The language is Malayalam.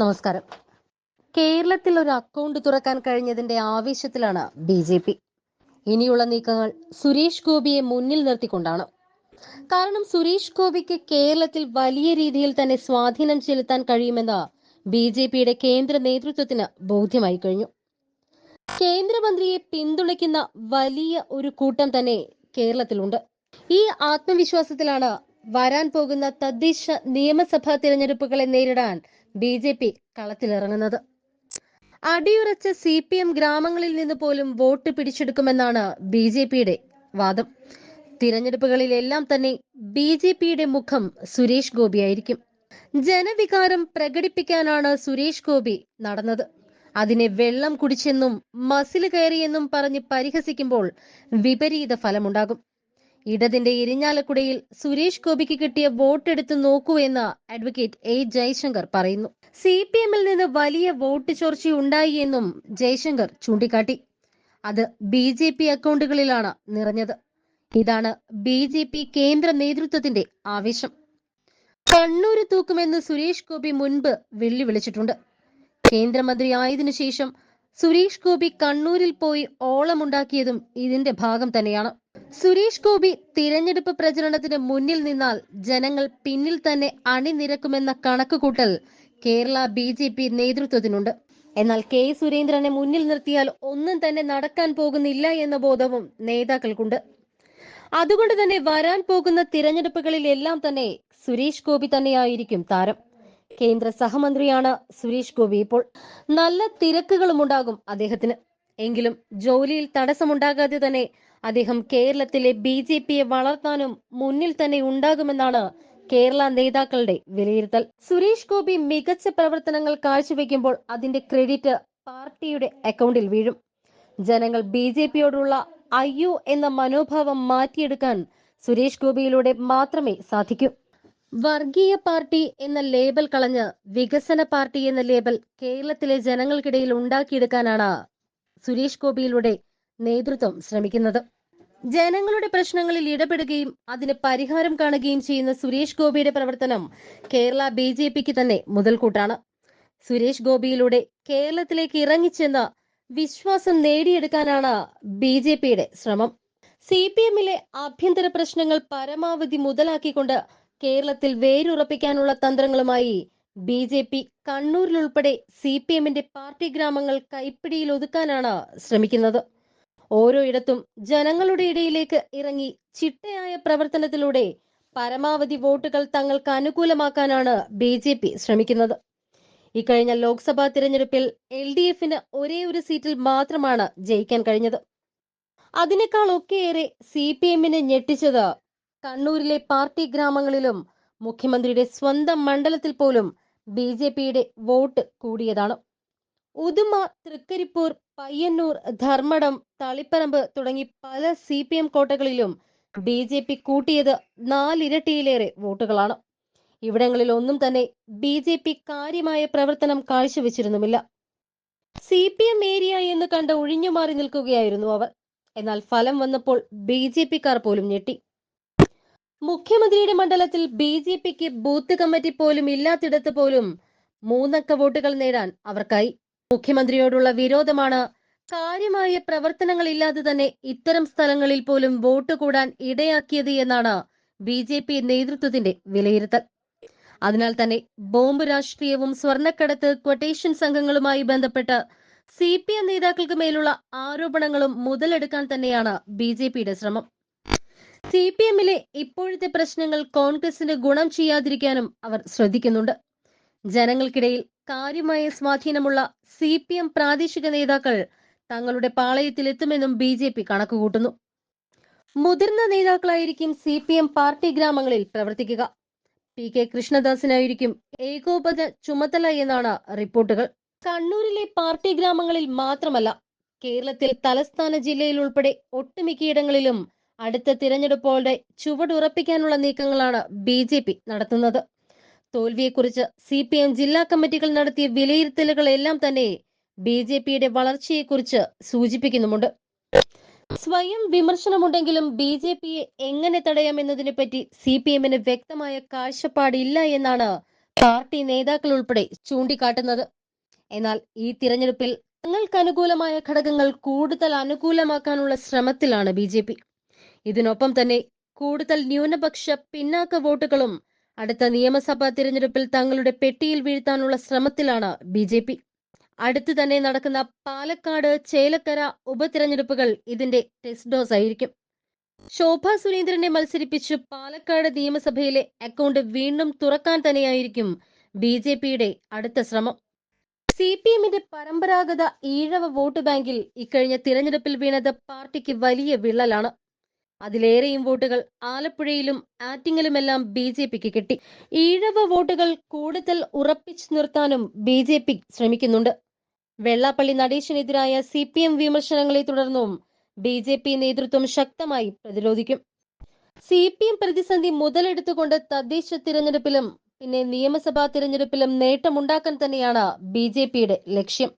നമസ്കാരം. കേരളത്തിൽ ഒരു അക്കൗണ്ട് തുറക്കാൻ കഴിഞ്ഞതിന്റെ ആവേശത്തിലാണ് ബി ജെ പി. ഇനിയുള്ള നീക്കങ്ങൾ സുരേഷ് ഗോപിയെ മുന്നിൽ നിർത്തിക്കൊണ്ടാണ്. കാരണം സുരേഷ് ഗോപിക്ക് കേരളത്തിൽ വലിയ രീതിയിൽ തന്നെ സ്വാധീനം ചെലുത്താൻ കഴിയുമെന്ന് ബി ജെ പിയുടെ കേന്ദ്ര നേതൃത്വത്തിന് ബോധ്യമായി കഴിഞ്ഞു. കേന്ദ്രമന്ത്രിയെ പിന്തുണയ്ക്കുന്ന വലിയ ഒരു കൂട്ടം തന്നെ കേരളത്തിലുണ്ട്. ഈ ആത്മവിശ്വാസത്തിലാണ് വരാൻ പോകുന്ന തദ്ദേശ നിയമസഭാ തിരഞ്ഞെടുപ്പുകളെ നേരിടാൻ ബി ജെ പി കളത്തിലിറങ്ങുന്നത്. അടിയുറച്ച സി പി എം ഗ്രാമങ്ങളിൽ നിന്ന് പോലും വോട്ട് പിടിച്ചെടുക്കുമെന്നാണ് ബി ജെ പിയുടെ വാദം. തിരഞ്ഞെടുപ്പുകളിലെല്ലാം തന്നെ ബി ജെ പിയുടെ മുഖം സുരേഷ് ഗോപിയായിരിക്കും ജനവികാരം പ്രകടിപ്പിക്കാനാണ് സുരേഷ് ഗോപി നടന്നത്. അതിനെ വെള്ളം കുടിച്ചെന്നും മസിൽ കയറിയെന്നും പറഞ്ഞ് പരിഹസിക്കുമ്പോൾ വിപരീത ഫലമുണ്ടാകും. ഇടതിന്റെ ഇരിഞ്ഞാലക്കുടയിൽ സുരേഷ് ഗോപിക്ക് കിട്ടിയ വോട്ടെടുത്ത് നോക്കൂ എന്ന് അഡ്വക്കേറ്റ് എ ജയശങ്കർ പറയുന്നു. സി പി എമ്മിൽ നിന്ന് വലിയ വോട്ട് ചോർച്ച ഉണ്ടായി എന്നും ജയശങ്കർ ചൂണ്ടിക്കാട്ടി. അത് ബി ജെ പി അക്കൗണ്ടുകളിലാണ് നിറഞ്ഞത്. ഇതാണ് ബി ജെ പി കേന്ദ്ര നേതൃത്വത്തിന്റെ ആവേശം. കണ്ണൂര് തൂക്കുമെന്ന് സുരേഷ് ഗോപി മുൻപ് വെല്ലുവിളിച്ചിട്ടുണ്ട്. കേന്ദ്രമന്ത്രി ആയതിനു ശേഷം സുരേഷ് ഗോപി കണ്ണൂരിൽ പോയി ഓളമുണ്ടാക്കിയതും ഇതിന്റെ ഭാഗം തന്നെയാണ്. സുരേഷ് ഗോപി തിരഞ്ഞെടുപ്പ് പ്രചരണത്തിന് മുന്നിൽ നിന്നാൽ ജനങ്ങൾ പിന്നിൽ തന്നെ അണിനിരക്കുമെന്ന കണക്കുകൂട്ടൽ കേരള ബി ജെ പി നേതൃത്വത്തിനുണ്ട്. എന്നാൽ കെ സുരേന്ദ്രനെ മുന്നിൽ നിർത്തിയാൽ ഒന്നും തന്നെ നടക്കാൻ പോകുന്നില്ല എന്ന ബോധവും നേതാക്കൾക്കുണ്ട്. അതുകൊണ്ട് തന്നെ വരാൻ പോകുന്ന തിരഞ്ഞെടുപ്പുകളിലെല്ലാം തന്നെ സുരേഷ് ഗോപി തന്നെയായിരിക്കും താരം. കേന്ദ്ര സഹമന്ത്രിയാണ് സുരേഷ് ഗോപി ഇപ്പോൾ. നല്ല തിരക്കുകളും ഉണ്ടാകും അദ്ദേഹത്തിന്. എങ്കിലും ജോലിയിൽ തടസ്സമുണ്ടാകാതെ തന്നെ അദ്ദേഹം കേരളത്തിലെ ബി ജെ പിയെ വളർത്താനും മുന്നിൽ തന്നെ ഉണ്ടാകുമെന്നാണ് കേരള നേതാക്കളുടെ വിലയിരുത്തൽ. സുരേഷ് ഗോപി മികച്ച പ്രവർത്തനങ്ങൾ കാഴ്ചവെക്കുമ്പോൾ അതിന്റെ ക്രെഡിറ്റ് പാർട്ടിയുടെ അക്കൗണ്ടിൽ വീഴും. ജനങ്ങൾ ബി ജെ പിയോടുള്ള അയ്യോ എന്ന മനോഭാവം മാറ്റിയെടുക്കാൻ സുരേഷ് ഗോപിയിലൂടെ മാത്രമേ സാധിക്കൂ. വർഗീയ പാർട്ടി എന്ന ലേബൽ കളഞ്ഞ് വികസന പാർട്ടി എന്ന ലേബൽ കേരളത്തിലെ ജനങ്ങൾക്കിടയിൽ ഉണ്ടാക്കിയെടുക്കാനാണ് സുരേഷ് ഗോപിയിലൂടെ നേതൃത്വം ശ്രമിക്കുന്നത്. ജനങ്ങളുടെ പ്രശ്നങ്ങളിൽ ഇടപെടുകയും അതിന് പരിഹാരം കാണുകയും ചെയ്യുന്ന സുരേഷ് ഗോപിയുടെ പ്രവർത്തനം കേരള ബി ജെ പിക്ക് തന്നെ മുതൽക്കൂട്ടാണ്. സുരേഷ് ഗോപിയിലൂടെ കേരളത്തിലേക്ക് ഇറങ്ങിച്ചെന്ന് വിശ്വാസം നേടിയെടുക്കാനാണ് ബി ജെ പിയുടെ ശ്രമം. സി പി എമ്മിലെ ആഭ്യന്തര പ്രശ്നങ്ങൾ പരമാവധി മുതലാക്കിക്കൊണ്ട് കേരളത്തിൽ വേരുറപ്പിക്കാനുള്ള തന്ത്രങ്ങളുമായി ബി ജെ പി കണ്ണൂരിലുൾപ്പെടെ സി പി എമ്മിന്റെ പാർട്ടി ഗ്രാമങ്ങൾ കൈപ്പിടിയിൽ ഒതുക്കാനാണ് ശ്രമിക്കുന്നത്. ഓരോ ഇടത്തും ജനങ്ങളുടെ ഇടയിലേക്ക് ഇറങ്ങി ചിട്ടയായ പ്രവർത്തനത്തിലൂടെ പരമാവധി വോട്ടുകൾ തങ്ങൾക്ക് അനുകൂലമാക്കാനാണ് ബി ജെ പി ശ്രമിക്കുന്നത്. ഇക്കഴിഞ്ഞ ലോക്സഭാ തിരഞ്ഞെടുപ്പിൽ എൽ ഡി എഫിന് ഒരേ ഒരു സീറ്റിൽ മാത്രമാണ് ജയിക്കാൻ കഴിഞ്ഞത്. അതിനേക്കാൾ ഒക്കെയേറെ സി പി എമ്മിനെ ഞെട്ടിച്ചത് കണ്ണൂരിലെ പാർട്ടി ഗ്രാമങ്ങളിലും മുഖ്യമന്ത്രിയുടെ സ്വന്തം മണ്ഡലത്തിൽ പോലും ബി ജെ പിയുടെ വോട്ട് കൂടിയതാണ്. ഉദുമ തൃക്കരിപ്പൂർ പയ്യന്നൂർ ധർമ്മടം തളിപ്പറമ്പ് തുടങ്ങി പല സി പി എം കോട്ടകളിലും ബി ജെ പി കൂട്ടിയത് നാലിരട്ടിയിലേറെ വോട്ടുകളാണ്. ഇവിടങ്ങളിൽ ഒന്നും തന്നെ ബി ജെ പി കാര്യമായ പ്രവർത്തനം കാഴ്ചവെച്ചിരുന്നുമില്ല. സി പി എം ഏരിയ എന്ന് കണ്ട് ഒഴിഞ്ഞുമാറി നിൽക്കുകയായിരുന്നു അവർ. എന്നാൽ ഫലം വന്നപ്പോൾ ബി ജെ പിക്കാർ പോലും ഞെട്ടി. മുഖ്യമന്ത്രിയുടെ മണ്ഡലത്തിൽ ബി ജെ പിക്ക് ബൂത്ത് കമ്മിറ്റി പോലും ഇല്ലാത്തിടത്ത് പോലും മൂന്നക്ക വോട്ടുകൾ നേടാൻ അവർക്കായി. മുഖ്യമന്ത്രിയോടുള്ള വിരോധമാണ്. കാര്യമായ പ്രവർത്തനങ്ങളില്ലാതെ തന്നെ ഇത്തരം സ്ഥലങ്ങളിൽ പോലും വോട്ട് കൂടാൻ ഇടയാക്കിയത് എന്നാണ് ബി ജെ പി നേതൃത്വത്തിന്റെ വിലയിരുത്തൽ. അതിനാൽ തന്നെ ബോംബ് രാഷ്ട്രീയവും സ്വർണക്കടത്ത് ക്വട്ടേഷൻ സംഘങ്ങളുമായി ബന്ധപ്പെട്ട് സി പി എം നേതാക്കൾക്ക് മേലുള്ള ആരോപണങ്ങളും മുതലെടുക്കാൻ തന്നെയാണ് ബി ജെ പിയുടെ ശ്രമം. സി പി എമ്മിലെ ഇപ്പോഴത്തെ പ്രശ്നങ്ങൾ കോൺഗ്രസിന് ഗുണം ചെയ്യാതിരിക്കാനും അവർ ശ്രദ്ധിക്കുന്നുണ്ട്. ജനങ്ങൾക്കിടയിൽ കാര്യമായ സ്വാധീനമുള്ള സി പി എം പ്രാദേശിക നേതാക്കൾ തങ്ങളുടെ പാളയത്തിലെത്തുമെന്നും ബി ജെ പി കണക്കുകൂട്ടുന്നു. മുതിർന്ന നേതാക്കളായിരിക്കും സി പി എം പാർട്ടി ഗ്രാമങ്ങളിൽ പ്രവർത്തിക്കുക. പി കെ കൃഷ്ണദാസിനായിരിക്കും ഏകോപന ചുമതല എന്നാണ് റിപ്പോർട്ടുകൾ. കണ്ണൂരിലെ പാർട്ടി ഗ്രാമങ്ങളിൽ മാത്രമല്ല കേരളത്തിൽ തലസ്ഥാന ജില്ലയിൽ ഉൾപ്പെടെ ഒട്ടുമിക്കയിടങ്ങളിലും അടുത്ത തിരഞ്ഞെടുപ്പോടെ ചുവടുറപ്പിക്കാനുള്ള നീക്കങ്ങളാണ് ബി നടത്തുന്നത്. തോൽവിയെക്കുറിച്ച് സി പി എം ജില്ലാ കമ്മിറ്റികൾ നടത്തിയ വിലയിരുത്തലുകളെല്ലാം തന്നെ ബി ജെ പിയുടെ വളർച്ചയെക്കുറിച്ച് സൂചിപ്പിക്കുന്നുമുണ്ട്. സ്വയം വിമർശനമുണ്ടെങ്കിലും ബി ജെ പിയെ എങ്ങനെ തടയാമെന്നതിനെ പറ്റി സി പി എമ്മിന് വ്യക്തമായ കാഴ്ചപ്പാടില്ല എന്നാണ് പാർട്ടി നേതാക്കൾ ഉൾപ്പെടെ ചൂണ്ടിക്കാട്ടുന്നത്. എന്നാൽ ഈ തിരഞ്ഞെടുപ്പിൽ തങ്ങൾക്ക് അനുകൂലമായ ഘടകങ്ങൾ കൂടുതൽ അനുകൂലമാക്കാനുള്ള ശ്രമത്തിലാണ് ബി ജെ പി. ഇതിനൊപ്പം തന്നെ കൂടുതൽ ന്യൂനപക്ഷ പിന്നാക്ക വോട്ടുകളും അടുത്ത നിയമസഭാ തിരഞ്ഞെടുപ്പിൽ തങ്ങളുടെ പെട്ടിയിൽ വീഴ്ത്താനുള്ള ശ്രമത്തിലാണ് ബി ജെ പി. അടുത്തു തന്നെ നടക്കുന്ന പാലക്കാട് ചേലക്കര ഉപതിരഞ്ഞെടുപ്പുകൾ ഇതിന്റെ ടെസ്റ്റ് ഡോസ് ആയിരിക്കും. ശോഭ സുരേന്ദ്രനെ മത്സരിപ്പിച്ച് പാലക്കാട് നിയമസഭയിലെ അക്കൗണ്ട് വീണ്ടും തുറക്കാൻ തന്നെയായിരിക്കും ബി ജെ പിയുടെ അടുത്ത ശ്രമം. സി പി എമ്മിന്റെ പരമ്പരാഗത ഈഴവ വോട്ട് ബാങ്കിൽ ഇക്കഴിഞ്ഞ തിരഞ്ഞെടുപ്പിൽ വീണത് പാർട്ടിക്ക് വലിയ വിള്ളലാണ്. അതിലേറെയും വോട്ടുകൾ ആലപ്പുഴയിലും ആറ്റിങ്ങലുമെല്ലാം ബി ജെ പിക്ക് കിട്ടി. ഈഴവ വോട്ടുകൾ കൂടുതൽ ഉറപ്പിച്ചു നിർത്താനും ബി ജെ പി ശ്രമിക്കുന്നുണ്ട്. വെള്ളാപ്പള്ളി നടേശനെതിരായ സി പി എം വിമർശനങ്ങളെ തുടർന്നും ബി ജെ പി നേതൃത്വം ശക്തമായി പ്രതിരോധിക്കും. സി പി എം പ്രതിസന്ധി മുതലെടുത്തുകൊണ്ട് തദ്ദേശ തിരഞ്ഞെടുപ്പിലും പിന്നെ നിയമസഭാ തിരഞ്ഞെടുപ്പിലും നേട്ടമുണ്ടാക്കാൻ തന്നെയാണ് ബി ജെ പിയുടെ ലക്ഷ്യം.